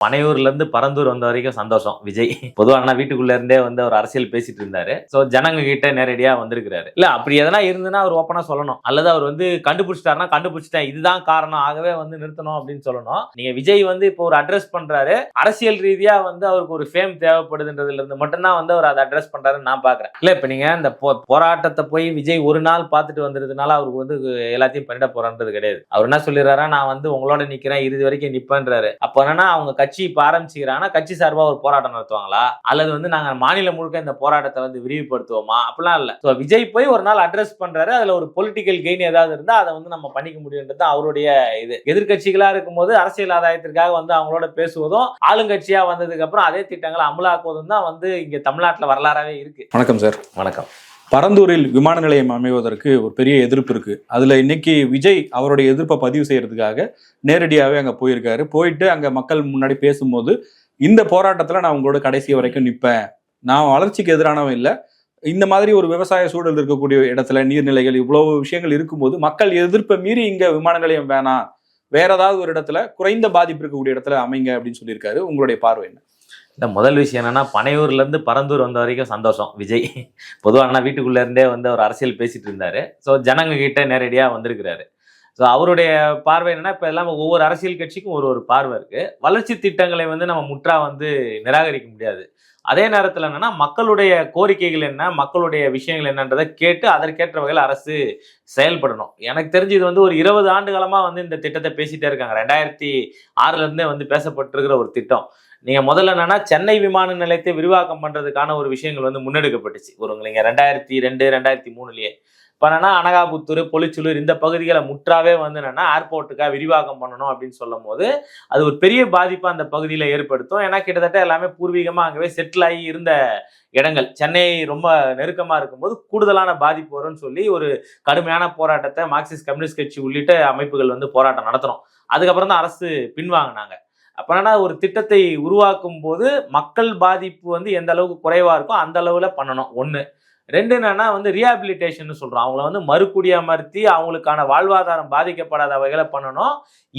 பனையூர்லேருந்து பரந்தூர் வந்த வரைக்கும் சந்தோஷம் விஜய். பொதுவாக அண்ணா வீட்டுக்குள்ள இருந்தே வந்து அவர் அரசியல் பேசிட்டு இருந்தாரு. ஸோ ஜனங்க கிட்ட நேரடியாக வந்திருக்கிறாரு. இல்லை அப்படி எதனா இருந்துன்னா அவர் ஓப்பனாக சொல்லணும். அல்லது அவர் வந்து கண்டுபிடிச்சிட்டாருன்னா கண்டுபிடிச்சிட்டேன். இதுதான் காரணம். ஆகவே வந்து நிறுத்தணும் அப்படின்னு சொல்லணும். நீங்கள் விஜய் வந்து இப்போ ஒரு அட்ரஸ் பண்ணுறாரு அரசியல் ரீதியாக வந்து அவருக்கு ஒரு ஃபேம் தேவைப்படுதுன்றதுல இருந்து மட்டும்தான் வந்து அவர் அதை அட்ரஸ் பண்ணுறாருன்னு நான் பார்க்குறேன் இல்லை இப்போ நீங்கள் இந்த போ- போராட்டத்தை போய் விஜய் ஒரு நாள் பார்த்துட்டு வந்ததுனால அவருக்கு வந்து எல்லாத்தையும் பண்ணிட போறான்றது கிடையாது. அவர் என்ன சொல்லிடுறாரா நான் வந்து உங்களோட நிற்கிறேன் இறுதி வரைக்கும் நிற்பேன்றாரு அப்போ என்னன்னா அவங்க கட்சி இப்ப ஆரம்பிச்சுக்கிறாங்கன்னா கட்சி சார்பா ஒரு போராட்டம் நடத்துவாங்களா? அல்லது வந்து நாங்க மாநிலம் முழுக்க இந்த போராட்டத்தை வந்து விரிவுபடுத்துவோமா? அப்படிலாம் இல்ல. So, விஜய் போய் ஒரு நாள் அட்ரஸ் பண்றாரு. அதுல ஒரு பொலிட்டிக்கல் கெயின் ஏதாவது இருந்தா அதை வந்து நம்ம பண்ணிக்க முடியுன்றது அவருடைய இது. எதிர்க்கட்சிகளா இருக்கும்போது அரசியல் ஆதாயத்திற்காக வந்து அவங்களோட பேசுவதும் ஆளுங்கட்சியா வந்ததுக்கு அப்புறம் அதே திட்டங்களை அமலாக்குவதும் தான் வந்து இங்க தமிழ்நாட்டுல வரலாறாவே இருக்கு. வணக்கம் சார். வணக்கம். பரந்தூரில் விமான நிலையம் அமைவதற்கு ஒரு பெரிய எதிர்ப்பு இருக்கு. அதுல இன்னைக்கு விஜய் அவருடைய எதிர்ப்பை பதிவு செய்யறதுக்காக நேரடியாகவே அங்க போயிருக்காரு. போயிட்டு அங்க மக்கள் முன்னாடி பேசும்போது இந்த போராட்டத்துல நான் உங்களோட கடைசி வரைக்கும் நிப்பேன். நான் வளர்ச்சிக்கு எதிரானவன் இல்ல. இந்த மாதிரி ஒரு விவசாய சூழல் இருக்கக்கூடிய இடத்துல நீர்நிலைகள் இவ்வளவு விஷயங்கள் இருக்கும்போது மக்கள் எதிர்ப்பை மீறி இங்க விமான நிலையம் வேணாம். வேற ஏதாவது ஒரு இடத்துல குறைந்த பாதிப்பு இருக்கக்கூடிய இடத்துல அமைங்க அப்படின்னு சொல்லியிருக்காரு. உங்களுடைய பார்வை என்ன? இந்த முதல் விஷயம் என்னன்னா பனையூர்லேருந்து பரந்தூர் வந்த வரைக்கும் சந்தோஷம். விஜய் பொதுவாக அண்ணா வீட்டுக்குள்ள இருந்தே வந்து அவர் அரசியல் பேசிட்டு இருந்தாரு. ஸோ ஜனங்க நேரடியாக வந்திருக்கிறாரு. ஸோ அவருடைய பார்வை என்னன்னா இப்போ எல்லாம் ஒவ்வொரு அரசியல் கட்சிக்கும் ஒரு ஒரு பார்வை இருக்கு. வளர்ச்சி திட்டங்களை வந்து நம்ம முற்றா வந்து நிராகரிக்க முடியாது. அதே நேரத்தில் என்னன்னா மக்களுடைய கோரிக்கைகள் என்ன மக்களுடைய விஷயங்கள் என்னன்றதை கேட்டு அதற்கேற்ற வகையில் அரசு செயல்படணும். எனக்கு தெரிஞ்சு இது வந்து ஒரு இருபது ஆண்டு காலமாக வந்து இந்த திட்டத்தை பேசிட்டே இருக்காங்க. ரெண்டாயிரத்தி ஆறுலேருந்தே வந்து பேசப்பட்டிருக்கிற ஒரு திட்டம். நீங்கள் முதல்ல என்னன்னா சென்னை விமான நிலையத்தை விரிவாக்கம் பண்ணுறதுக்கான ஒரு விஷயங்கள் வந்து முன்னெடுக்கப்பட்டுச்சு. ஒரு நீங்க ரெண்டாயிரத்தி ரெண்டு ரெண்டாயிரத்தி மூணுலேயே. இப்போ என்னன்னா அனகாபுத்தூர் பொலிச்சலூர் இந்த பகுதிகளை முற்றாவே வந்து என்னன்னா ஏர்போர்ட்டுக்காக விரிவாக்கம் பண்ணணும் அப்படின்னு சொல்லும் போது அது ஒரு பெரிய பாதிப்பை அந்த பகுதியில் ஏற்படுத்தும். ஏன்னா கிட்டத்தட்ட எல்லாமே பூர்வீகமாக அங்கவே செட்டில் ஆகி இருந்த இடங்கள். சென்னை ரொம்ப நெருக்கமாக இருக்கும்போது கூடுதலான பாதிப்பு வரும்னு சொல்லி ஒரு கடுமையான போராட்டத்தை மார்க்சிஸ்ட் கம்யூனிஸ்ட் கட்சி உள்ளிட்ட அமைப்புகள் வந்து போராட்டம் நடத்தணும் அதுக்கப்புறம் தான் அரசு பின்வாங்கினாங்க. அப்ப ஒரு திட்டத்தை உருவாக்கும் போது மக்கள் பாதிப்பு வந்து எந்த அளவுக்கு குறைவாக இருக்கோ அந்த அளவில் பண்ணணும். ஒன்று ரெண்டு என்னன்னா வந்து ரீஹாபிலிட்டேஷன் சொல்கிறோம் அவங்கள வந்து மறுக்குடியமர்த்தி அவங்களுக்கான வாழ்வாதாரம் பாதிக்கப்படாத வகையில் பண்ணணும்.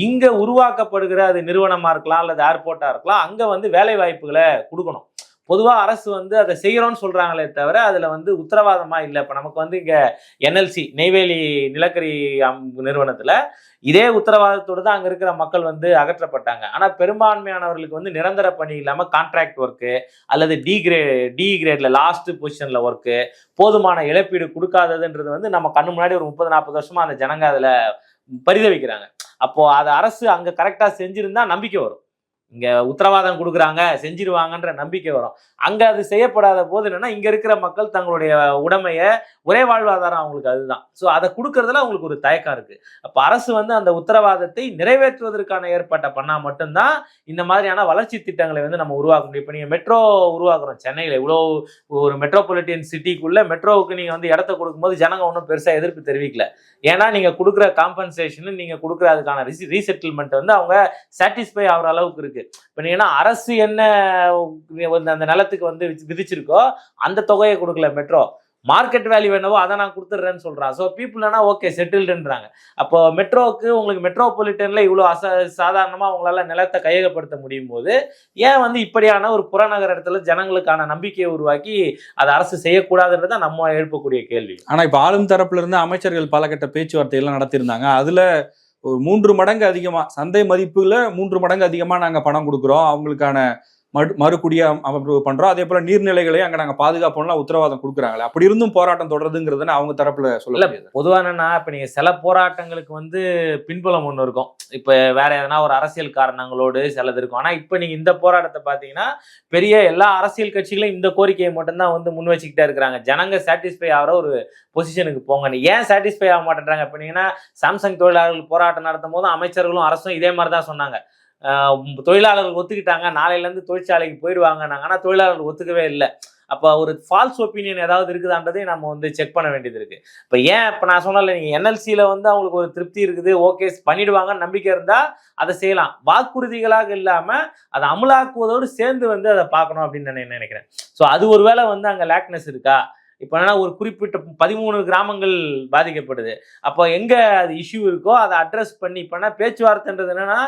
இங்கே உருவாக்கப்படுகிற அது நிறுவனமாக இருக்கலாம் அல்லது ஏர்போர்ட்டாக இருக்கலாம் அங்கே வந்து வேலை வாய்ப்புகளை கொடுக்கணும். பொதுவாக அரசு வந்து அதை செய்கிறோன்னு சொல்கிறாங்களே தவிர அதில் வந்து உத்தரவாதமாக இல்லை. இப்போ நமக்கு வந்து இங்கே என்எல்சி நெய்வேலி நிலக்கரி அம்- இதே உத்தரவாதத்தோடு தான் அங்கே இருக்கிற மக்கள் வந்து அகற்றப்பட்டாங்க. ஆனால் பெரும்பான்மையானவர்களுக்கு வந்து நிரந்தர பணி இல்லாமல் கான்ட்ராக்ட் ஒர்க்கு அல்லது டி கிரேட் டி கிரேடில் லாஸ்ட் பொசிஷனில் ஒர்க்கு போதுமான இழப்பீடு கொடுக்காததுன்றது வந்து நம்ம கண்ணு முன்னாடி ஒரு முப்பது நாற்பது வருஷமாக அந்த ஜனங்க அதில் பரிதவிக்கிறாங்க. அப்போது அதை அரசு அங்கே கரெக்டாக செஞ்சிருந்தா நம்பிக்கை வரும். இங்க உத்தரவாதம் கொடுக்குறாங்க செஞ்சிருவாங்கன்ற நம்பிக்கை வரும். அங்க அது செய்யப்படாத போது என்னன்னா இங்க இருக்கிற மக்கள் தங்களுடைய உடமையை ஒரே வாழ்வாதாரம் அவங்களுக்கு அதுதான். ஸோ அதை கொடுக்கறதுல அவங்களுக்கு ஒரு தயக்கம் இருக்கு. அப்ப அரசு வந்து அந்த உத்தரவாதத்தை நிறைவேற்றுவதற்கான ஏற்பாட்டை பண்ணா மட்டும்தான் இந்த மாதிரியான வளர்ச்சி திட்டங்களை வந்து நம்ம உருவாக்க முடியும். இப்போ நீங்க மெட்ரோ உருவாக்குறோம் சென்னையில. இவ்வளோ ஒரு மெட்ரோபாலிட்டியன் சிட்டிக்குள்ள மெட்ரோவுக்கு நீங்க வந்து இடத்த கொடுக்கும்போது ஜனங்க ஒன்றும் பெருசா எதிர்ப்பு தெரிவிக்கல. ஏன்னா நீங்க கொடுக்குற காம்பன்சேஷன் நீங்க கொடுக்குற அதுக்கான ரீசெட்டில்மெண்ட் வந்து அவங்க சாட்டிஸ்ஃபை ஆகிற அளவுக்கு இருக்கு. இப்போ நீங்கன்னா அரசு என்ன வந்து அந்த நிலத்துக்கு வந்து விதிச்சிருக்கோ அந்த தொகையை கொடுக்கல மெட்ரோ மார்க்கெட் வேல்யூ என்னவோ அதை நான் கொடுத்துட்றேன்னு சொல்கிறான் ஸோ பீப்புள்னா ஓகே செட்டில்டுன்றாங்க அப்போ மெட்ரோவுக்கு உங்களுக்கு மெட்ரோபாலிட்டனில் இவ்வளோ அச சாதாரணமாக உங்களால் நிலத்தை கையகப்படுத்த முடியும் போது ஏன் வந்து இப்படியான ஒரு புறநகர இடத்துல ஜனங்களுக்கான நம்பிக்கையை உருவாக்கி அதை அரசு செய்யக்கூடாதுன்றத நம்ம எழுப்பக்கூடிய கேள்வி. ஆனால் இப்போ ஆளும் தரப்புல இருந்து அமைச்சர்கள் பல கட்ட பேச்சுவார்த்தை எல்லாம் நடத்தியிருந்தாங்க. அதுல ஒரு மூன்று மடங்கு அதிகமா சந்தை மதிப்புல மூன்று மடங்கு அதிகமா நாங்க பணம் கொடுக்குறோம். அவங்களுக்கான மறு மறுகுடிய அமைப்பு பண்றோம். அதே போல நீர்நிலைகளையும் அங்க நாங்க பாதுகாப்போம்லாம் உத்தரவாதம் கொடுக்குறாங்களே. அப்படி இருந்தும் போராட்டம் தொடருதுங்கிறதுன்னு அவங்க தரப்புல சொல்ல பொதுவா என்னன்னா இப்ப நீங்க சில போராட்டங்களுக்கு வந்து பின்புலம் ஒண்ணு இருக்கும். இப்ப வேற எதனா ஒரு அரசியல் காரணங்களோடு சிலது இருக்கும். ஆனா இப்ப நீங்க இந்த போராட்டத்தை பாத்தீங்கன்னா பெரிய எல்லா அரசியல் கட்சிகளும் இந்த கோரிக்கையை மட்டும்தான் வந்து முன் வச்சுக்கிட்டே இருக்கிறாங்க. ஜனங்க சாட்டிஸ்ஃபை ஆகிற ஒரு பொசிஷனுக்கு போங்க ஏன் சாட்டிஸ்ஃபை ஆக மாட்டேன்றாங்க? இப்ப நீங்கன்னா சாம்சங் தொழிலாளர்கள் போராட்டம் நடத்தும் போது அமைச்சர்களும் அரசும் இதே மாதிரி தான் சொன்னாங்க. தொழிலாளர்கள் ஒத்துக்கிட்டாங்க. நாளையிலேருந்து தொழிற்சாலைக்கு போயிடுவாங்க ஆனால் தொழிலாளர்கள் ஒத்துக்கவே இல்லை. அப்போ ஒரு ஃபால்ஸ் ஒப்பீனியன் ஏதாவது இருக்குதான்றதையும் நம்ம வந்து செக் பண்ண வேண்டியது இருக்குது இப்போ ஏன் இப்போ நான் சொன்னல நீங்கள் என்எல்சியில் வந்து அவங்களுக்கு ஒரு திருப்தி இருக்குது ஓகே பண்ணிடுவாங்கன்னு நம்பிக்கை இருந்தால் அதை செய்யலாம். வாக்குறுதிகளாக இல்லாமல் அதை அமலாக்குவதோடு சேர்ந்து வந்து அதை பார்க்கணும் அப்படின்னு நான் நினைக்கிறேன். ஸோ அது ஒரு வேளை வந்து அங்கே லேக்னஸ் இருக்கா? இப்போ என்னன்னா ஒரு குறிப்பிட்ட பதிமூணு கிராமங்கள் பாதிக்கப்படுது. அப்போ எங்கே அது இஷ்யூ இருக்கோ அதை அட்ரஸ் பண்ணி இப்போனா பேச்சுவார்த்தைன்றது என்னன்னா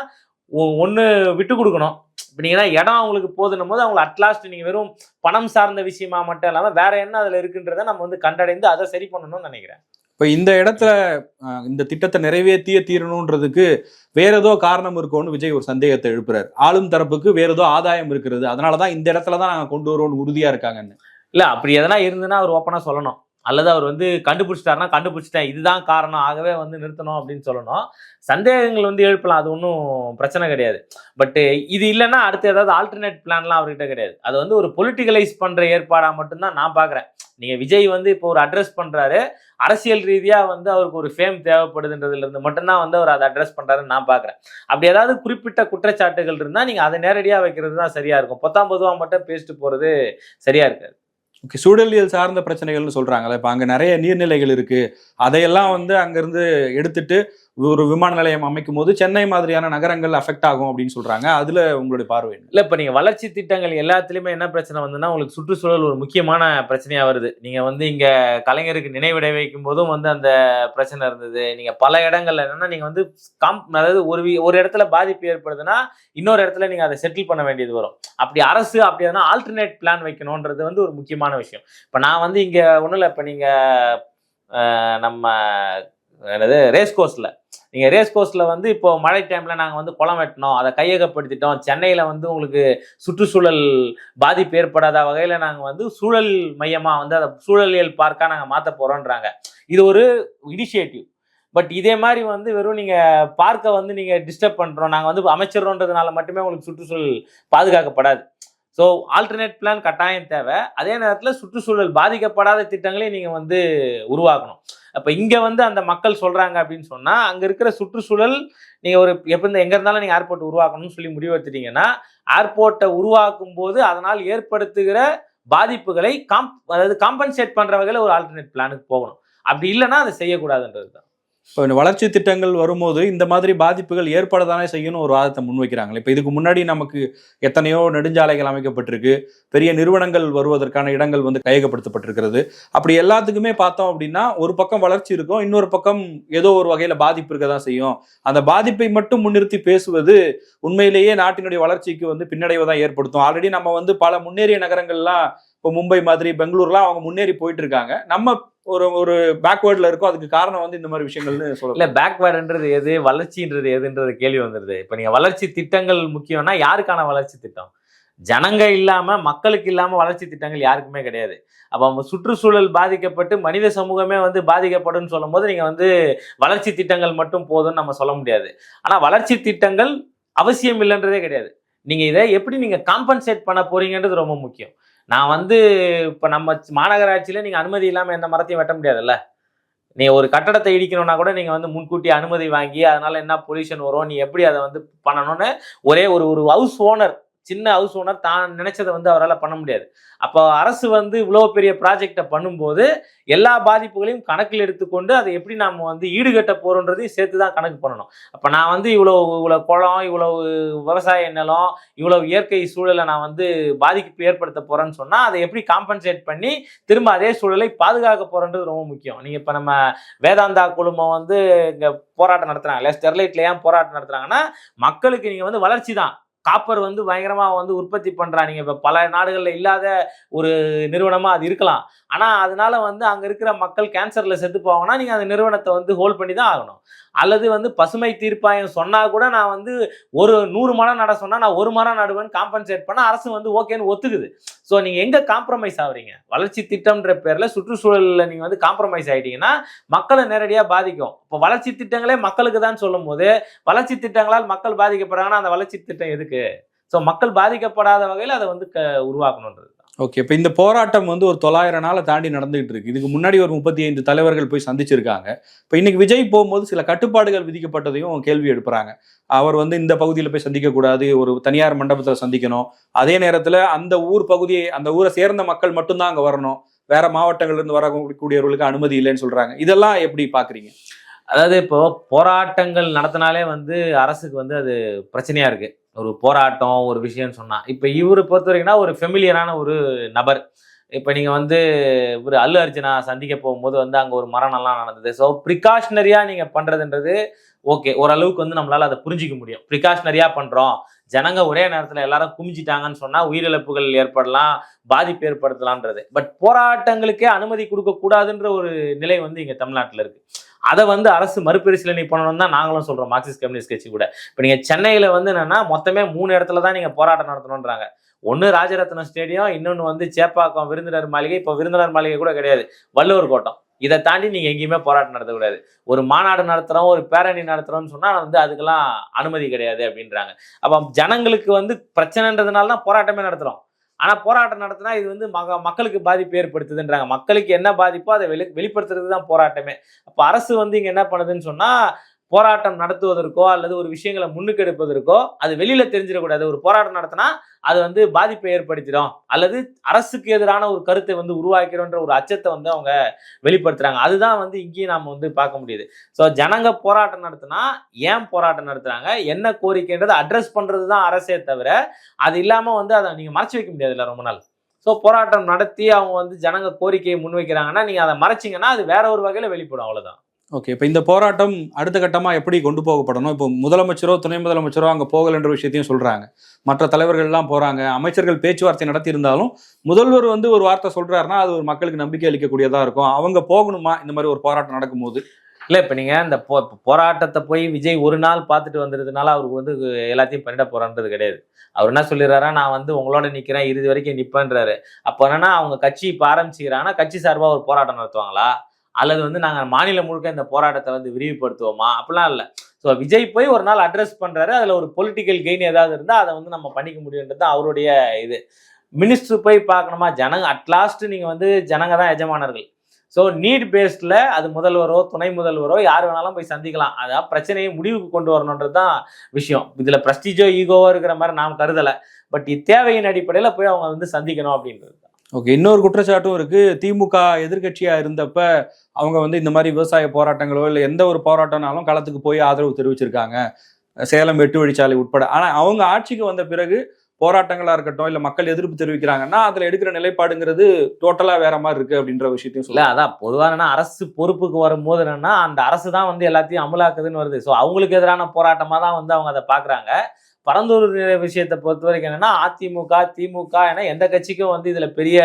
ஒன்று விட்டு கொடுக்கணும். இப்போ நீங்கன்னா இடம் அவங்களுக்கு போதுன்னும் போது அவங்க அட்லாஸ்ட் நீங்கள் வெறும் பணம் சார்ந்த விஷயமா மட்டும் இல்லாமல் வேற என்ன அதில் இருக்குன்றதை நம்ம வந்து கண்டடைந்து அதை சரி பண்ணணும்னு நினைக்கிறேன். இப்ப இந்த இடத்துல இந்த திட்டத்தை நிறைவேற்றிய தீரணுன்றதுக்கு வேற ஏதோ காரணம் இருக்கும்னு விஜய் ஒரு சந்தேகத்தை எழுப்புறாரு. ஆளும் தரப்புக்கு வேற ஏதோ ஆதாயம் இருக்கிறது. அதனாலதான் இந்த இடத்துல தான் நாங்க கொண்டு வருவோம்னு உறுதியா இருக்காங்கன்னு. இல்லை அப்படி எதனா இருந்துன்னா அவர் ஓப்பனாக சொல்லணும். அல்லது அவர் வந்து கண்டுபிடிச்சிட்டாருன்னா கண்டுபிடிச்சிட்டேன். இதுதான் காரணம். ஆகவே வந்து நிறுத்தணும் அப்படின்னு சொல்லணும். சந்தேகங்கள் வந்து எழுப்பலாம். அது ஒன்றும் பிரச்சனை கிடையாது. பட் இது இல்லைன்னா அடுத்து ஏதாவது ஆல்டர்னேட் பிளான்லாம் அவர்கிட்ட கிடையாது. அது வந்து ஒரு பொலிட்டிகலைஸ் பண்ணுற ஏற்பாடாக மட்டும்தான் நான் பார்க்குறேன் நீங்கள் விஜய் வந்து இப்போ ஒரு அட்ரஸ் பண்ணுறாரு அரசியல் ரீதியாக வந்து அவருக்கு ஒரு ஃபேம் தேவைப்படுதுன்றதுலேருந்து மட்டும்தான் வந்து அவர் அதை அட்ரஸ் பண்ணுறாருன்னு நான் பார்க்குறேன் அப்படி ஏதாவது குறிப்பிட்ட குற்றச்சாட்டுகள் இருந்தால் நீங்கள் அதை நேரடியாக வைக்கிறது தான் சரியாக இருக்கும். பொத்தாம் பொதுவாக மட்டும் பேசிட்டு போகிறது சரியாக இருக்காது. ஓகே சூழலியல் சார்ந்த பிரச்சனைகள்னு சொல்றாங்கல்ல. இப்போ அங்கே நிறைய நீர்நிலைகள் இருக்குது அதையெல்லாம் வந்து அங்கேருந்து எடுத்துட்டு ஒரு விமான நிலையம் அமைக்கும் போது சென்னை மாதிரியான நகரங்கள் அஃபெக்ட் ஆகும் அப்படின்னு சொல்றாங்க. அதுல உங்களுடைய பார்வை இல்ல இப்ப நீங்க வளர்ச்சி திட்டங்கள் எல்லாத்துலயுமே என்ன பிரச்சனை வந்துன்னா உங்களுக்கு சுற்றுச்சூழல் ஒரு முக்கியமான பிரச்சனையா வருது. நீங்க வந்து இங்க கலைஞருக்கு நினைவிடை வைக்கும் போதும் வந்து அந்த பிரச்சனை இருந்தது. நீங்க பல இடங்கள்ல என்னன்னா நீங்க வந்து காம் அதாவது ஒரு வி- ஒரு இடத்துல பாதிப்பு ஏற்படுதுன்னா இன்னொரு இடத்துல நீங்க அதை செட்டில் பண்ண வேண்டியது வரும். அப்படி அரசு அப்படி எதனா ஆல்டர்னேட் பிளான் வைக்கணும்ன்றது வந்து ஒரு முக்கியமான விஷயம். இப்ப நான் வந்து இங்க ஒன்றும் இல்லை இப்ப நீங்க நம்ம என்னது ரேஸ் கோர்ஸில் நீங்கள் ரேஸ் கோர்ஸில் வந்து இப்போ மழை டைமில் நாங்கள் வந்து குளம் வெட்டினோம். அதை கையகப்படுத்திட்டோம். சென்னையில் வந்து உங்களுக்கு சுற்றுச்சூழல் பாதிப்பு ஏற்படாத வகையில் நாங்கள் வந்து சூழல் மையமாக வந்து அதை சூழலியல் பார்க்காக நாங்கள் மாற்ற போகிறோன்றாங்க இது ஒரு இனிஷியேட்டிவ் பட் இதே மாதிரி வந்து வெறும் நீங்கள் பார்க்க வந்து நீங்கள் டிஸ்டர்ப் பண்ணுறோம் நாங்கள் வந்து அமைச்சிடறோன்றதுனால மட்டுமே உங்களுக்கு சுற்றுச்சூழல் பாதுகாக்கப்படாது. ஸோ ஆல்டர்னேட் பிளான் கட்டாயம் தேவை. அதே நேரத்தில் சுற்றுச்சூழல் பாதிக்கப்படாத திட்டங்களையும் நீங்கள் வந்து உருவாக்கணும். அப்போ இங்கே வந்து அந்த மக்கள் சொல்கிறாங்க அப்படின்னு சொன்னால் அங்கே இருக்கிற சுற்றுச்சூழல் நீங்கள் ஒரு எப்போ இந்த எங்கே இருந்தாலும் நீங்கள் ஏர்போர்ட் உருவாக்கணும்னு சொல்லி முடிவெடுத்துட்டீங்கன்னா ஏர்போர்ட்டை உருவாக்கும் போது அதனால் ஏற்படுத்துகிற பாதிப்புகளை காம் அதாவது காம்பன்சேட் பண்ணுற வகையில் ஒரு ஆல்டர்னேட் பிளானுக்கு போகணும். அப்படி இல்லைன்னா அதை செய்யக்கூடாதுன்றது தான் இப்போ இந்த வளர்ச்சி திட்டங்கள் வரும்போது இந்த மாதிரி பாதிப்புகள் ஏற்பட தானே செய்யணும் ஒரு வாதத்தை முன்வைக்கிறாங்களே. இப்போ இதுக்கு முன்னாடி நமக்கு எத்தனையோ நெடுஞ்சாலைகள் அமைக்கப்பட்டிருக்கு. பெரிய நிறுவனங்கள் வருவதற்கான இடங்கள் வந்து கையகப்படுத்தப்பட்டிருக்கிறது. அப்படி எல்லாத்துக்குமே பார்த்தோம் அப்படின்னா ஒரு பக்கம் வளர்ச்சி இருக்கும் இன்னொரு பக்கம் ஏதோ ஒரு வகையில் பாதிப்பு இருக்க தான் செய்யும். அந்த பாதிப்பை மட்டும் முன்னிறுத்தி பேசுவது உண்மையிலேயே நாட்டினுடைய வளர்ச்சிக்கு வந்து பின்னடைவை தான் ஏற்படுத்தும். ஆல்ரெடி நம்ம வந்து பல முன்னேறிய நகரங்கள்லாம் இப்போ மும்பை மாதிரி பெங்களூர்லாம் அவங்க முன்னேறி போயிட்டு இருக்காங்க நம்ம ஒரு ஒரு பேக்வேர்டில் இருக்கோம். அதுக்கு காரணம் வந்து இந்த மாதிரி விஷயங்கள்னு சொல்லலாம் இல்லை பேக்வேர்டுன்றது எது வளர்ச்சின்றது எதுன்றது கேள்வி வந்துருது. இப்போ நீங்கள் வளர்ச்சி திட்டங்கள் முக்கியம்னா யாருக்கான வளர்ச்சி திட்டம்? ஜனங்க இல்லாம மக்களுக்கு இல்லாம வளர்ச்சி திட்டங்கள் யாருக்குமே கிடையாது. அப்போ அவங்க சுற்றுச்சூழல் பாதிக்கப்பட்டு மனித சமூகமே வந்து பாதிக்கப்படும் சொல்லும் போது நீங்க வந்து வளர்ச்சி திட்டங்கள் மட்டும் போதும்னு நம்ம சொல்ல முடியாது. ஆனா வளர்ச்சி திட்டங்கள் அவசியம் இல்லைன்றதே கிடையாது. நீங்க இதை எப்படி நீங்க காம்பன்சேட் பண்ண போறீங்கன்றது ரொம்ப முக்கியம். நான் வந்து இப்போ நம்ம மாநகராட்சியில நீங்கள் அனுமதி இல்லாமல் எந்த மரத்தையும் வெட்ட முடியாதுல்ல? நீ ஒரு கட்டடத்தை இடிக்கணும்னா கூட நீங்கள் வந்து முன்கூட்டி அனுமதி வாங்கி அதனால என்ன பொல்யூஷன் வரும்? நீ எப்படி அதை வந்து பண்ணணும்னு ஒரே ஒரு ஒரு ஹவுஸ் ஓனர் சின்ன ஹவுஸ் ஓனர் தான் நினைச்சதை வந்து அவரால் பண்ண முடியாது. அப்போ அரசு வந்து இவ்வளோ பெரிய ப்ராஜெக்டை பண்ணும்போது எல்லா பாதிப்புகளையும் கணக்கில் எடுத்துக்கொண்டு அதை எப்படி நாம் வந்து ஈடுகட்ட போகிறோன்றதையும் சேர்த்து தான் கணக்கு பண்ணணும். அப்போ நான் வந்து இவ்வளோ இவ்வளோ குளம் இவ்வளோ விவசாய நிலம் இவ்வளோ இயற்கை சூழலை நான் வந்து பாதிப்பு ஏற்படுத்த போகிறேன்னு சொன்னால் அதை எப்படி காம்பன்சேட் பண்ணி திரும்ப அதே சூழலை பாதுகாக்க போகிறன்றது ரொம்ப முக்கியம். நீங்கள் இப்போ நம்ம வேதாந்தா குழுமம் வந்து இங்கே போராட்டம் நடத்துகிறாங்க இல்லை ஸ்டெர்லைட்டில் ஏன் போராட்டம் நடத்துகிறாங்கன்னா மக்களுக்கு நீங்கள் வந்து வளர்ச்சி தான் காப்பர் வந்து பயங்கரமாக வந்து உற்பத்தி பண்ணுறாங்க இப்போ பல நாடுகளில் இல்லாத ஒரு நிறுவனமாக அது இருக்கலாம். ஆனால் அதனால வந்து அங்கே இருக்கிற மக்கள் கேன்சரில் செத்து போவாங்கன்னா நீங்கள் அந்த நிறுவனத்தை வந்து ஹோல்ட் பண்ணி தான் ஆகணும். அல்லது வந்து பசுமை தீர்ப்பாயம் சொன்னால் கூட நான் வந்து ஒரு நூறு மரம் நட சொன்னால் நான் ஒரு மரம் நடுவேன்னு காம்பன்சேட் பண்ண அரசு வந்து ஓகேன்னு ஒத்துக்குது. ஸோ நீங்கள் எங்கே காம்ப்ரமைஸ் ஆகுறீங்க வளர்ச்சி திட்டம்ன்ற பேரில் சுற்றுச்சூழலில் நீங்கள் வந்து காம்ப்ரமைஸ் ஆகிட்டீங்கன்னா மக்களை நேரடியாக பாதிக்கும். இப்போ வளர்ச்சி திட்டங்களே மக்களுக்கு தான் சொல்லும் போது வளர்ச்சி திட்டங்களால் மக்கள் பாதிக்கப்படுறாங்கன்னா அந்த வளர்ச்சி திட்டம் எதுக்கு? ஸோ மக்கள் பாதிக்கப்படாத வகையில் அதை வந்து க உருவாக்கணுன்றது ஓகே இப்போ இந்த போராட்டம் வந்து ஒரு தொள்ளாயிரம் நாளை தாண்டி நடந்துகிட்டு இருக்கு. இதுக்கு முன்னாடி ஒரு முப்பத்தி ஐந்து தலைவர்கள் போய் சந்திச்சிருக்காங்க. இப்போ இன்னைக்கு விஜய் போகும்போது சில கட்டுப்பாடுகள் விதிக்கப்பட்டதையும் கேள்வி எழுப்புறாங்க. அவர் வந்து இந்த பகுதியில் போய் சந்திக்க கூடாது ஒரு தனியார் மண்டபத்தில் சந்திக்கணும். அதே நேரத்தில் அந்த ஊர் பகுதியை அந்த ஊரை சேர்ந்த மக்கள் மட்டும்தான் அங்கே வரணும். வேற மாவட்டங்கள்ல இருந்து வரக்கூடியவர்களுக்கு அனுமதி இல்லைன்னு சொல்றாங்க. இதெல்லாம் எப்படி பாக்குறீங்க? அதாவது இப்போ போராட்டங்கள் நடத்தினாலே வந்து அரசுக்கு வந்து அது பிரச்சனையா இருக்கு. ஒரு போராட்டம் ஒரு விஷயம்னு சொன்னால் இப்போ இவரை பொறுத்த வரைக்கும்னா ஒரு ஃபெமிலியரான ஒரு நபர். இப்போ நீங்கள் வந்து ஒரு அல்லு அர்ஜுனா சந்திக்க போகும்போது வந்து அங்கே ஒரு மரணம்லாம் நடந்தது. ஸோ ப்ரிகாஷ்னரியாக நீங்கள் பண்ணுறதுன்றது ஓகே ஓரளவுக்கு வந்து நம்மளால் அதை புரிஞ்சிக்க முடியும். ப்ரிகாஷ்னரியாக பண்ணுறோம் ஜனங்க ஒரே நேரத்தில் எல்லாரும் குமிஞ்சிட்டாங்கன்னு சொன்னால் உயிரிழப்புகள் ஏற்படலாம் பாதிப்பு ஏற்படுத்தலான்றது பட் போராட்டங்களுக்கே அனுமதி கொடுக்கக்கூடாதுன்ற ஒரு நிலை வந்து இங்கே தமிழ்நாட்டில் இருக்குது அதை வந்து அரசு மறுபரிசீலனை பண்ணணும் தான் நாங்களும் சொல்றோம். மார்க்சிஸ்ட் கம்யூனிஸ்ட் கட்சி கூட. இப்போ நீங்க சென்னையில வந்து என்னன்னா மொத்தமே மூணு இடத்துல தான் நீங்க போராட்டம் நடத்தணுன்றாங்க ஒன்று ராஜரத்னம் ஸ்டேடியம் இன்னொன்று வந்து சேப்பாக்கம் விருந்தினர் மாளிகை. இப்போ விருந்தினர் மாளிகை கூட கிடையாது. வள்ளுவர் கோட்டம். இதை தாண்டி நீங்கள் எங்கேயுமே போராட்டம் நடத்தக்கூடாது. ஒரு மாநாடு நடத்துகிறோம் ஒரு பேரணி நடத்துகிறோம்னு சொன்னால் வந்து அதுக்கெல்லாம் அனுமதி கிடையாது அப்படின்றாங்க. அப்போ ஜனங்களுக்கு வந்து பிரச்சனைன்றதுனால தான் போராட்டமே நடத்துகிறோம் ஆனால் போராட்டம் நடத்தினா இது வந்து மக மக்களுக்கு பாதிப்பு ஏற்படுத்துதுன்றாங்க. மக்களுக்கு என்ன பாதிப்போ அதை வெளி வெளிப்படுத்துறது தான் போராட்டமே. அப்ப அரசு வந்து இங்க என்ன பண்ணுதுன்னு சொன்னா போராட்டம் நடத்துவதற்கோ அல்லது ஒரு விஷயங்களை முன்னுக்கு எடுப்பதற்கோ அது வெளியில தெரிஞ்சிடக்கூடாது. ஒரு போராட்டம் நடத்தினா அது வந்து பாதிப்பை ஏற்படுத்திடும். அல்லது அரசுக்கு எதிரான ஒரு கருத்தை வந்து உருவாக்கிறோன்ற ஒரு அச்சத்தை வந்து அவங்க வெளிப்படுத்துறாங்க. அதுதான் வந்து இங்கேயும் நாம வந்து பார்க்க முடியுது. ஸோ ஜனங்க போராட்டம் நடத்தினா ஏன் போராட்டம் நடத்துறாங்க? என்ன கோரிக்கைன்றதை அட்ரஸ் பண்றது தான் அரசே தவிர அது இல்லாம வந்து அதை நீங்க மறைச்சு வைக்க முடியாதுல்ல ரொம்ப நாள். ஸோ போராட்டம் நடத்தி அவங்க வந்து ஜனங்க கோரிக்கையை முன்வைக்கிறாங்கன்னா நீங்க அதை மறைச்சிங்கன்னா அது வேற ஒரு வகையில வெளிப்படும். அவ்வளவுதான். ஓகே இப்போ இந்த போராட்டம் அடுத்த கட்டமாக எப்படி கொண்டு போகப்படணும்? இப்போ முதலமைச்சரோ துணை முதலமைச்சரோ அங்கே போகலன்ற விஷயத்தையும் சொல்றாங்க. மற்ற தலைவர்கள்லாம் போகிறாங்க அமைச்சர்கள் பேச்சுவார்த்தை நடத்தி இருந்தாலும் முதல்வர் வந்து ஒரு வார்த்தை சொல்றாருன்னா அது ஒரு மக்களுக்கு நம்பிக்கை அளிக்கக்கூடியதாக இருக்கும். அவங்க போகணுமா? இந்த மாதிரி ஒரு போராட்டம் நடக்கும்போது? இல்லை இப்போ நீங்க இந்த போ போராட்டத்தை போய் விஜய் ஒரு நாள் பார்த்துட்டு வந்ததுனால அவருக்கு வந்து எல்லாத்தையும் பண்ணிட போகிறான்றது கிடையாது. அவர் என்ன சொல்லிடுறாரா நான் வந்து உங்களோட நிற்கிறேன் இறுதி வரைக்கும் நிற்பேன்றாரு அப்போ என்னன்னா அவங்க கட்சி இப்போ ஆரம்பிச்சுக்கிறாங்கன்னா கட்சி சார்பாக ஒரு போராட்டம் நடத்துவாங்களா? அல்லது வந்து நாங்கள் மாநிலம் முழுக்க இந்த போராட்டத்தை வந்து விரிவுபடுத்துவோமா? அப்படிலாம் இல்லை. ஸோ விஜய் போய் ஒரு நாள் அட்ரஸ் பண்ணுறாரு அதில் ஒரு பொலிட்டிக்கல் கெயின் ஏதாவது இருந்தால் அதை வந்து நம்ம பண்ணிக்க முடியுன்றது தான் அவருடைய இது. மினிஸ்டர் போய் பார்க்கணுமா? ஜனங்க அட்லாஸ்ட் நீங்கள் வந்து ஜனங்க தான் எஜமானர்கள். ஸோ நீட் பேஸ்டில் அது முதல்வரோ துணை முதல்வரோ யார் வேணாலும் போய் சந்திக்கலாம். அதான் பிரச்சனையை முடிவுக்கு கொண்டு வரணுன்றது தான் விஷயம். இதில் ப்ரெஸ்டீஜோ ஈகோவோ இருக்கிற மாதிரி நாம் கருதலை. பட் இத்தேவையின் அடிப்படையில் போய் அவங்க வந்து சந்திக்கணும் அப்படின்றது. ஓகே இன்னொரு குற்றச்சாட்டும் இருக்கு. திமுக எதிர்க்கட்சியா இருந்தப்ப அவங்க வந்து இந்த மாதிரி விவசாய போராட்டங்களோ இல்லை எந்த ஒரு போராட்டம்னாலும் களத்துக்கு போய் ஆதரவு தெரிவிச்சிருக்காங்க. சேலம் வெட்டு வழிச்சாலை உட்பட. ஆனா அவங்க ஆட்சிக்கு வந்த பிறகு போராட்டங்களா இருக்கட்டும் இல்ல மக்கள் எதிர்ப்பு தெரிவிக்கிறாங்கன்னா அதுல எடுக்கிற நிலைப்பாடுங்கிறது டோட்டலா வேற மாதிரி இருக்கு அப்படின்ற விஷயத்தையும் இல்ல அதான் என்னன்னா அரசு பொறுப்புக்கு வரும்போது என்னன்னா அந்த அரசு தான் வந்து எல்லாத்தையும் அமலாக்குதுன்னு வருது. ஸோ அவங்களுக்கு எதிரான போராட்டமா தான் வந்து அவங்க அதை பாக்குறாங்க. பரந்தூர் விஷயத்தை பொறுத்த வரைக்கும் என்னன்னா அதிமுக திமுக என எந்த கட்சிக்கும் வந்து இதுல பெரிய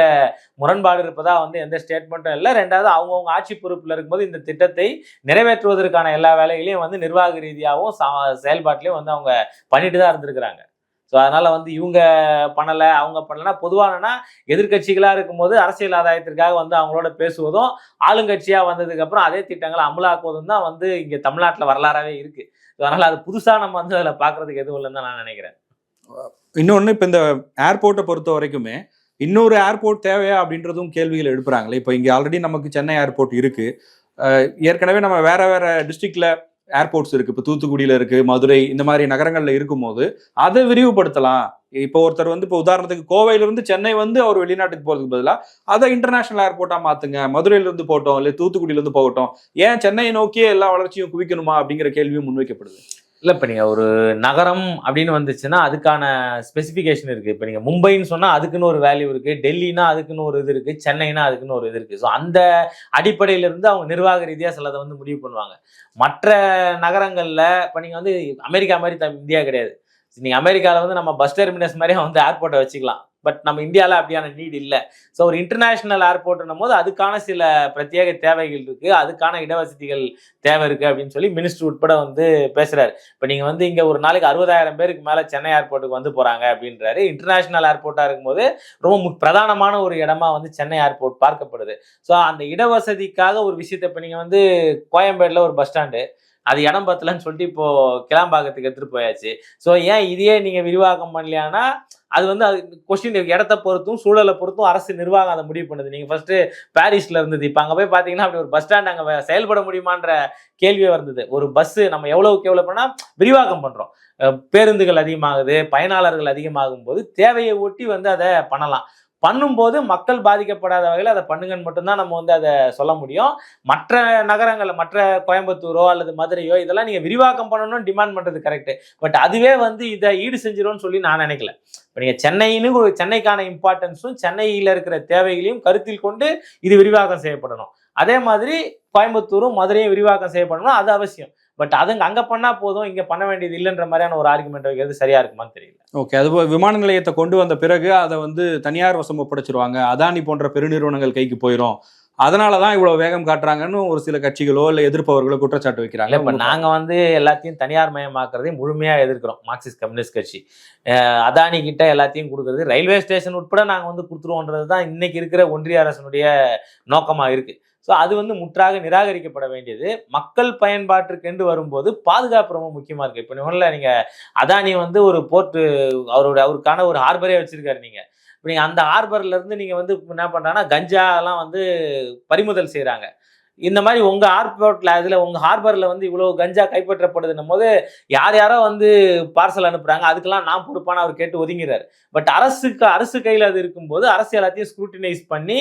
முரண்பாடு இருப்பதா வந்து எந்த ஸ்டேட்மெண்ட்டும் இல்லை. ரெண்டாவது அவங்கவுங்க ஆட்சி பொறுப்பில் இருக்கும்போது இந்த திட்டத்தை நிறைவேற்றுவதற்கான எல்லா வேலைகளையும் வந்து நிர்வாக ரீதியாகவும் சா- செயல்பாட்டிலையும் வந்து அவங்க பண்ணிட்டு தான் இருந்திருக்கிறாங்க. ஸோ அதனால் வந்து இவங்க பண்ணலை அவங்க பண்ணலைன்னா பொதுவானனா எதிர்கட்சிகளாக இருக்கும்போது அரசியல் ஆதாயத்திற்காக வந்து அவங்களோட பேசுவதும் ஆளுங்கட்சியாக வந்ததுக்கப்புறம் அதே திட்டங்களை அமலாக்குவதும் தான் வந்து இங்கே தமிழ்நாட்டில் வரலாறாகவே இருக்குது ஸோ அதனால் அது புதுசாக நம்ம வந்து அதில் பார்க்குறதுக்கு எதுவும் இல்லைன்னு தான் நான் நினைக்கிறேன். இன்னொன்று இப்போ இந்த ஏர்போர்ட்டை பொறுத்த வரைக்குமே இன்னொரு ஏர்போர்ட் தேவையா அப்படின்றதும் கேள்விகள் எழுப்புறாங்களே. இப்போ இங்கே ஆல்ரெடி நமக்கு சென்னை ஏர்போர்ட் இருக்குது ஏற்கனவே நம்ம வேற வேற டிஸ்ட்ரிக்ட்ல ஏர்போர்ட்ஸ் இருக்கு இப்போ தூத்துக்குடியில இருக்கு மதுரை இந்த மாதிரி நகரங்கள்ல இருக்கும்போது அதை விரிவுபடுத்தலாம். இப்போ ஒருத்தர் வந்து இப்போ உதாரணத்துக்கு கோவையில இருந்து சென்னை வந்து அவர் வெளிநாட்டுக்கு போகிறதுக்கு பதிலா அதை இன்டர்நேஷனல் ஏர்போர்ட்டாக மாத்துங்க. மதுரையில இருந்து போகட்டும் இல்லை தூத்துக்குடியில இருந்து போகட்டும். ஏன் சென்னையை நோக்கியே எல்லா வளர்ச்சியும் குவிக்கணுமா அப்படிங்கிற கேள்வியும் முன்வைக்கப்படுது. இல்லை இப்போ நீங்கள் ஒரு நகரம் அப்படின்னு வந்துச்சுன்னா அதுக்கான ஸ்பெசிஃபிகேஷன் இருக்குது இப்போ நீங்கள் மும்பைன்னு சொன்னால் அதுக்குன்னு ஒரு வேல்யூ இருக்குது டெல்லினா அதுக்குன்னு ஒரு இது இருக்குது சென்னைனா அதுக்குன்னு ஒரு இது இருக்குது ஸோ அந்த அடிப்படையிலிருந்து அவங்க நிர்வாக ரீதியாக சிலதை வந்து முடிவு பண்ணுவாங்க. மற்ற நகரங்களில் இப்போ நீங்கள் வந்து அமெரிக்கா மாதிரி தம் இந்தியா கிடையாது. நீங்கள் அமெரிக்காவில் வந்து நம்ம பஸ் டெர்மினஸ் மாதிரியே வந்து ஏர்போர்ட்டை வச்சுக்கலாம். பட் நம்ம இந்தியாவில் அப்படியான நீட் இல்லை. ஸோ ஒரு இன்டர்நேஷ்னல் ஏர்போர்ட்னும் போது அதுக்கான சில பிரத்யேக தேவைகள் இருக்குது அதுக்கான இடவசதிகள் தேவை இருக்குது அப்படின்னு சொல்லி மினிஸ்டர் உட்பட வந்து பேசுகிறார் இப்போ நீங்கள் வந்து இங்கே ஒரு நாளைக்கு அறுபதாயிரம் பேருக்கு மேலே சென்னை ஏர்போர்ட்டுக்கு வந்து போகிறாங்க அப்படின்றாரு. இன்டர்நேஷ்னல் ஏர்போர்ட்டாக இருக்கும்போது ரொம்ப மு- பிரதானமான ஒரு இடமா வந்து சென்னை ஏர்போர்ட் பார்க்கப்படுது. ஸோ அந்த இடவசதிக்காக ஒரு விஷயத்தை இப்போ நீங்கள் வந்து கோயம்பேடில் ஒரு பஸ் ஸ்டாண்டு அது இடம் பத்தலன்னு சொல்லிட்டு இப்போ கிளாம்பாக்கத்துக்கு எடுத்துட்டு போயாச்சு. ஸோ ஏன் இதையே நீங்க விரிவாக்கம் பண்ணலையானா அது வந்து அது கொஸ்டின் இடத்த பொறுத்தும் சூழலை பொறுத்தும் அரசு நிர்வாகம் அதை முடிவு பண்ணுது. நீங்கள் ஃபர்ஸ்ட் பாரிஸ்ல இருந்தது. இப்போ அங்கே போய் பார்த்தீங்கன்னா அப்படி ஒரு பஸ் ஸ்டாண்ட் அங்கே செயல்பட முடியுமான்ற கேள்வியே வந்தது. ஒரு பஸ் நம்ம எவ்வளவுக்கு எவ்வளோ பண்ணால் விரிவாக்கம் பண்ணுறோம் பேருந்துகள் அதிகமாகுது பயனாளர்கள் அதிகமாகும் போது தேவையை ஒட்டி வந்து அதை பண்ணலாம். பண்ணும்போது மக்கள் பாதிக்கப்படாத வகையில் அதை பண்ணுங்கன்னு மட்டும்தான் நம்ம வந்து அதை சொல்ல முடியும். மற்ற நகரங்களில் மற்ற கோயம்புத்தூரோ அல்லது மதுரையோ இதெல்லாம் நீங்கள் விரிவாக்கம் பண்ணணும்னு டிமாண்ட் பண்ணுறது கரெக்டு பட் அதுவே வந்து இதை ஈடு செஞ்சிரும்னு சொல்லி நான் நினைக்கல. இப்போ நீங்கள் சென்னைன்னு ஒரு சென்னைக்கான இம்பார்ட்டன்ஸும் சென்னையில் இருக்கிற தேவைகளையும் கருத்தில் கொண்டு இது விரிவாக்கம் செய்யப்படணும். அதே மாதிரி கோயம்புத்தூரும் மதுரையும் விரிவாக்கம் செய்யப்படணும். அது அவசியம். பட் அதுங்க அங்கே பண்ணால் போதும் இங்கே பண்ண வேண்டியது இல்லைன்ற மாதிரியான ஒரு ஆர்குமெண்ட் வைக்கிறது சரியா இருக்குமான்னு தெரியல. ஓகே அது விமான நிலையத்தை கொண்டு வந்த பிறகு அதை வந்து தனியார் வசம் ஒப்படைச்சிருவாங்க அதானி போன்ற பெருநிறுவனங்கள் கைக்கு போயிடும் அதனால தான் இவ்வளவு வேகம் காட்டுறாங்கன்னு ஒரு சில கட்சிகளோ இல்ல எதிர்ப்பவர்களோ குற்றச்சாட்டு வைக்கிறாங்க. இப்ப நாங்க வந்து எல்லாத்தையும் தனியார் மயமாக்குறதையும் முழுமையா எதிர்க்கிறோம். மார்க்சிஸ்ட் கம்யூனிஸ்ட் கட்சி. அதானி கிட்ட எல்லாத்தையும் கொடுக்கறது. ரயில்வே ஸ்டேஷன் உட்பட நாங்க வந்து கொடுத்துருவோன்றது தான் இன்னைக்கு இருக்கிற ஒன்றிய அரசனுடைய நோக்கமா இருக்கு. ஸோ அது வந்து முற்றாக நிராகரிக்கப்பட வேண்டியது. மக்கள் பயன்பாட்டிற்கென்று வரும்போது பாதுகாப்பு ரொம்ப முக்கியமாக இருக்குது இப்போ ஒன்றில் நீங்க அதானி வந்து ஒரு போர்ட்டு அவரோட அவருக்கான ஒரு ஹார்பரே வச்சுருக்காரு நீங்கள் இப்போ நீங்கள் அந்த ஹார்பர்லேருந்து நீங்கள் வந்து என்ன பண்ணுறாங்கன்னா கஞ்சாலாம் வந்து பறிமுதல் செய்கிறாங்க இந்த மாதிரி உங்கள் ஹார்போர்ட்டில் இதில் உங்கள் ஹார்பரில் வந்து இவ்வளோ கஞ்சா கைப்பற்றப்படுதுன்னும் போது யார் யாரோ வந்து பார்சல் அனுப்புகிறாங்க அதுக்கெல்லாம் நான் பொறுப்பான அவர் கேட்டு ஒதுங்கிறார். பட் அரசுக்கு அரசு கையில் அது இருக்கும்போது அரசு எல்லாத்தையும் ஸ்க்ரூட்டினைஸ் பண்ணி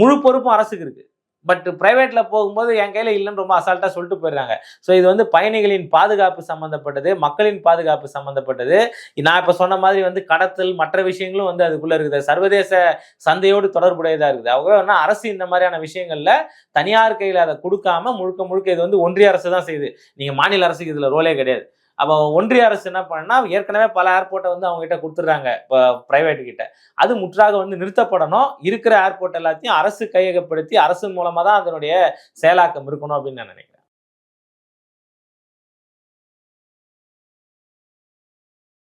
முழு பொறுப்பும் அரசுக்கு இருக்குது பட் பிரைவேட்ல போகும்போது என் கையில இல்லைன்னு ரொம்ப அசால்ட்டா சொல்லிட்டு போயிடுறாங்க. ஸோ இது வந்து பயணிகளின் பாதுகாப்பு சம்மந்தப்பட்டது மக்களின் பாதுகாப்பு சம்மந்தப்பட்டது நான் இப்போ சொன்ன மாதிரி வந்து கடத்தல் மற்ற விஷயங்களும் வந்து அதுக்குள்ள இருக்குது. சர்வதேச சந்தையோடு தொடர்புடையதா இருக்குது. அவங்க என்ன அரசு இந்த மாதிரியான விஷயங்கள்ல தனியார் கையில் அதை கொடுக்காம முழுக்க முழுக்க இது வந்து ஒன்றிய அரசு தான் செய்யுது. நீங்க மாநில அரசுக்கு இதுல ரோலே கிடையாது. அப்போ ஒன்றிய அரசு என்ன பண்ணா ஏற்கனவே பல ஏர்போர்ட்டை வந்து அவங்க கிட்ட கொடுத்துட்றாங்க இப்போ பிரைவேட் கிட்ட. அது முற்றாக வந்து நிறுத்தப்படணும். இருக்கிற ஏர்போர்ட் எல்லாத்தையும் அரசு கையகப்படுத்தி அரசு மூலமாக தான் அதனுடைய செயலாக்கம் இருக்கணும் அப்படின்னு நான் நினைக்கிறேன்.